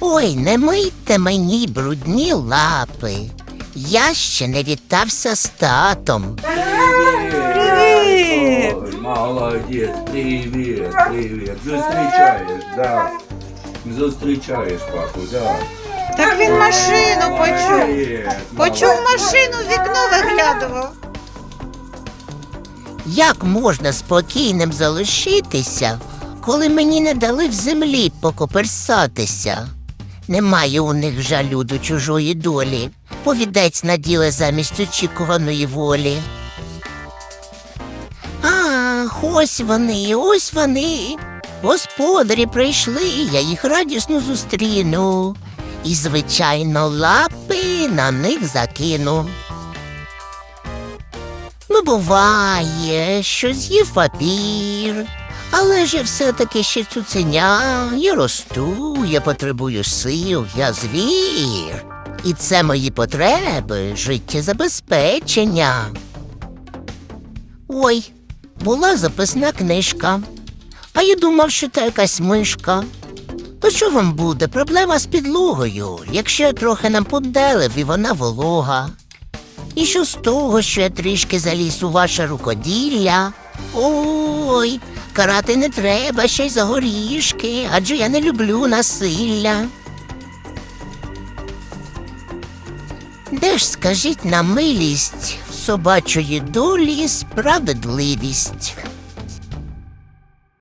Ой, не мийте мені брудні лапи. Я ще не вітався з татом. Привет! Ой, молодец, привет, привет. Зустрічаєш, да. Зустрічаєш папу, да. Так він машину почув. Привет, Почув молодець. машину, вікно виглядував. Як можна спокійним залишитися, коли мені не дали в землі покоперсатися? Немає у них жалю до чужої долі. Повідець наділе замість очікуваної волі. Ах, ось вони, ось вони. Господарі прийшли, я їх радісно зустріну. І, звичайно, лапи на них закину. Ну, буває, що з'їв папір. Але ж я все-таки ще цуценя, я росту, я потребую сил, я звір. І це мої потреби, життєзабезпечення. Ой, була записна книжка. А я думав, що це якась мишка. То що вам буде? Проблема з підлогою, якщо я трохи нам подделив і вона волога. І що з того, що я трішки заліз у ваше рукоділля? Ой, карати не треба ще й за горішки, адже я не люблю насилля. Де ж, скажіть на милість, в собачої долі справедливість?